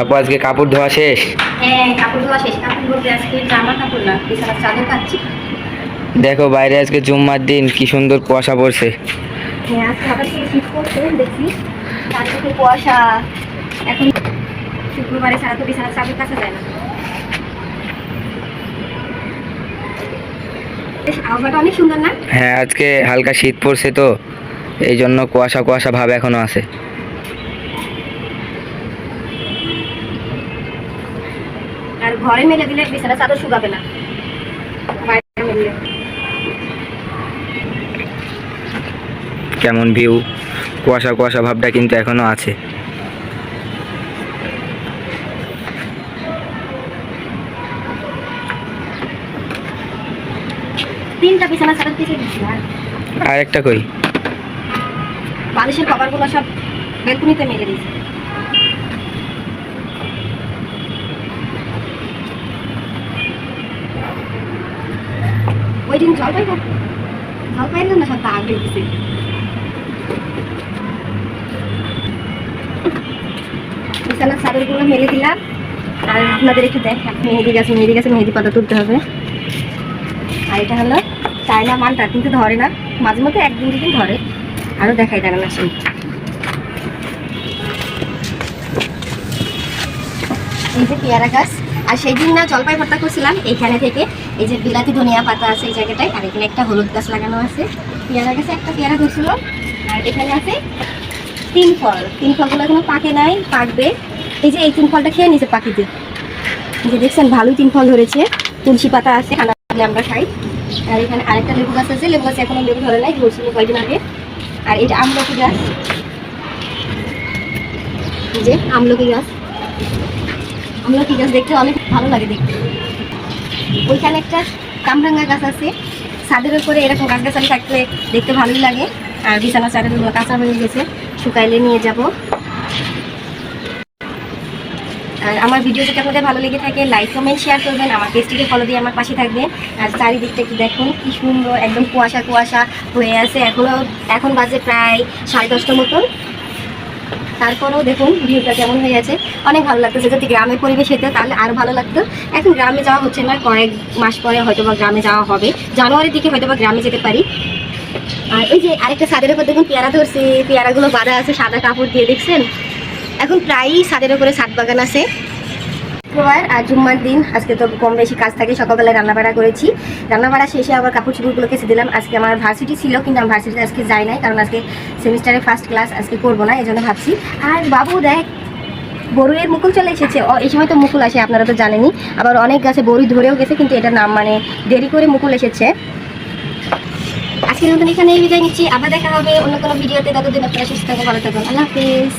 আপু আজকে কাপড় ধোয়া শেষ? হ্যাঁ কাপড় ধোয়া শেষ। কাপড় বলতে আজকে জামা কাপড় না বিছানার চাদর কাচ্ছি দেখো বাইরে আজকে জুম্মার দিন কি সুন্দর কুয়াশা পড়ছে। হ্যাঁ আজকে হঠাৎ করে শীত করছে দেখছি। চারদিকে কুয়াশা এখন শুক্রবারে সারা তো বিছানার চাদর কাছে যায় না। অনেক সুন্দর না? হ্যাঁ আজকে হালকা শীত পড়ছে তো এই জন্য কুয়াশা কুয়াশা ভাব এখনও আছে। আর ঘরে মেলে দিলে বিছানার চাদর শুকাবে না। কেমন ভিউ কুয়াশা কুয়াশা ভাবটা কিন্তু এখনও আছে। তিনটা আর একটা কই? বালিশের কভারগুলো সব বেলকুনিতে মেলে দিয়েছি। ওই দিন জল পাইব জল পাইলে না সব দাগ গেছে বিছানার চাদরগুলো মেলে দিলাম আর আপনাদের একটু দেখা মেহেদি গাছে মেহেদি গাছে মেহেদি পাতা তুলতে হবে আর এটা হলো চায়না মালটা কিন্তু ধরে না মাঝে মধ্যে একদিন দুদিন ধরে আরও দেখাই দাঁড়ান আসুন এই যে পেয়ারা গাছ আর সেই দিন না জলপাই ভর্তা করছিলাম এইখানে থেকে। এই যে বিলাতি ধনিয়া পাতা আছে এই জায়গাটায়, আর এখানে একটা হলুদ গাছ লাগানো আছে। পেয়ারা গাছে একটা পেয়ারা ধরছিল। আর এখানে আছে তিন ফল। তিন ফলগুলো এখনও পাকে নাই, পাকবে। এই যে এই তিন ফলটা খেয়ে নিছে পাখিতে যে দেখছেন, ভালোই তিন ফল ধরেছে। তুলসী পাতা আছে আমরা খাই। আর এখানে আরেকটা লেবু গাছ আছে, লেবু গাছে এখনও লেবু ধরে নাই, ধরছিল কয়েকদিন আগে। আর এটা আমলকি গাছ। যে আমলকি গাছ। আমলকি গাছ দেখতে অনেক ভালো লাগে দেখতে। ওইখানে একটা কামরাঙ্গা গাছ আছে। ছাদের উপরে এরকম গাছগাছালি থাকলে দেখতে ভালোই লাগে। আর বিছানা চাদরগুলো কাঁচা হয়ে গেছে, শুকাইলে নিয়ে যাব। আর আমার ভিডিও যদি আপনাদের ভালো লেগে থাকে লাইক কমেন্ট শেয়ার করবেন। আমার পেজটিকে ফলো দিয়ে আমার পাশে থাকবেন। আর চারিদিকটা একটু দেখুন, কি সুন্দর, একদম কুয়াশা কুয়াশা হয়ে আছে। এখনও এখন বাজে প্রায় সাড়ে দশটার মতন। তারপরেও দেখুন ভিউটা কেমন হয়ে আছে অনেক ভালো লাগতেছে যদি গ্রামের পরিবেশ হতো তাহলে আরও ভালো লাগতো। এখন গ্রামে যাওয়া হচ্ছে না, কয়েক মাস পরে হয়তো বা গ্রামে যাওয়া হবে। জানুয়ারির দিকে হয়তো বা গ্রামে যেতে পারি। আর এই যে আরেকটা সাদের উপর দেখুন পেয়ারা ধরছে, পেয়ারাগুলো বাঁধা আছে, সাদা কাপড় দিয়ে, দেখছেন? এখন প্রায়ই সাদের উপরে ছাদ বাগান আছে। শুক্রবার আর জুম্মার দিন। আজকে তো কম বেশি কাজ থাকে সকালবেলায় রান্নাবাড়া করেছি। রান্নাবাড়া শেষে আবার কাপড় চুপড়গুলো কেসে দিলাম। আজকে আমার ভার্সিটি ছিল, কিন্তু আমি ভার্সিটিতে আজকে যাই নাই, কারণ আজকে সেমিস্টারের ফার্স্ট ক্লাস আজকে করব না এই জন্য ভাবছি। আর বাবু, দেখ বড়ুয়ের মুকুল চলে এসেছে। এই সময় তো মুকুল আসে, আপনারা তো জানেনই। আবার অনেক গাছে বড়ি ধরেও গেছে, কিন্তু এটা নাম মানে দেরি করে মুকুল এসেছে। আজকের মতন এখানে বিদায় নিচ্ছি। আবার দেখা হবে অন্য কোনো ভিডিওতে। ততদিন আপনারা সুস্থ থাকবেন ভালো থাকবেন আল্লাহ হাফিজ।